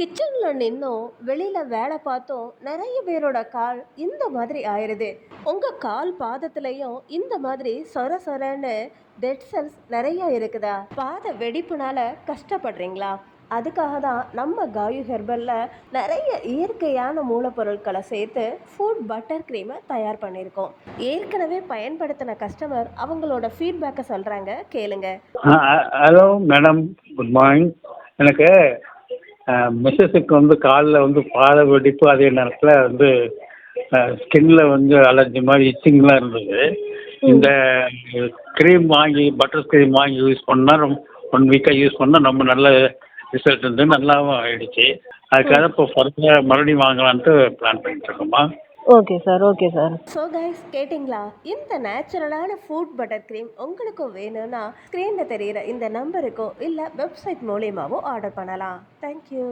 கிச்சனில் நின்றும் வெளியில் வேலை பார்த்தோம் நிறைய பேரோட கால் இந்த மாதிரி ஆயிடுது உங்கள் கால் பாதத்துலேயும் இந்த மாதிரி சொர சொரன்னு டெட் செல்ஸ் நிறைய இருக்குதா? பாத வெடிப்புனால கஷ்டப்படுறீங்களா? அதுக்காக தான் நம்ம காயு ஹெர்பலில் நிறைய இயற்கையான மூலப்பொருட்களை சேர்த்து ஃபுட் பட்டர் க்ரீமை தயார் பண்ணியிருக்கோம். ஏற்கனவே பயன்படுத்தின கஸ்டமர் அவங்களோட ஃபீட்பேக்கை சொல்கிறாங்க கேளுங்க. Hello madam good morning. எனக்கு மிஸ்ஸஸுக்கு வந்து காலில் வந்து பாத வெடிப்பு அதே நேரத்தில் வந்து ஸ்கின்ல வந்து அலர்ஜி மாதிரி இச்சிங்லாம் இருந்தது. இந்த க்ரீம் வாங்கி பட்டர் ஸ்க்ரீம் வாங்கி யூஸ் பண்ணால் ரொம்ப ஒன் வீக்காக யூஸ் பண்ணால் ரொம்ப நல்ல ரிசல்ட் இருந்தது நல்லாவும் ஆயிடுச்சு. அதுக்காக இப்போ ஃபர்தராக மறுபடியும் வாங்கலான்ட்டு plan பண்ணிகிட்ருக்கோம்மா okay sir okay sir. So guys கேட்டிங்களா? இந்த நேச்சுரலான ஃபுட் பட்டர் க்ரீம் உங்களுக்கும் வேணும்னா ஸ்க்ரீனில் தெரியிற இந்த நம்பருக்கோ இல்லை வெப்சைட் மூலியமாகவோ ஆர்டர் பண்ணலாம். Thank you